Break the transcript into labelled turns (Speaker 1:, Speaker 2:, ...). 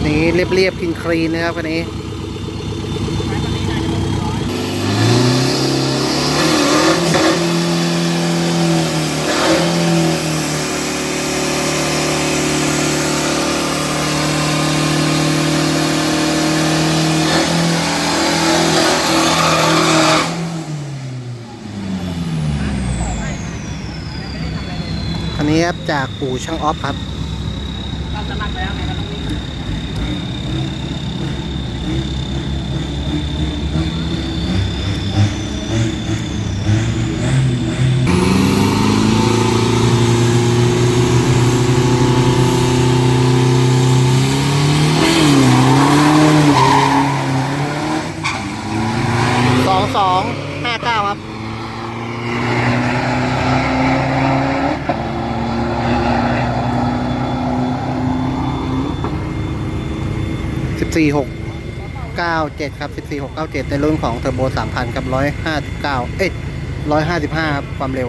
Speaker 1: นนี้เรียบๆกินครีนนะครับคันนี้ันนี้ครับจากปู่ช่างออฟครับก็สมัครแล้วไงครับ 2259 ครับสิบสี่หกเก้าเจ็ดครับสิบสี่หกเก้าเจ็ดในรุ่นของเทอร์โบสามพันกับร้อยห้าเก้าเอ้ยร้อยห้าสิบห้าครับความเร็ว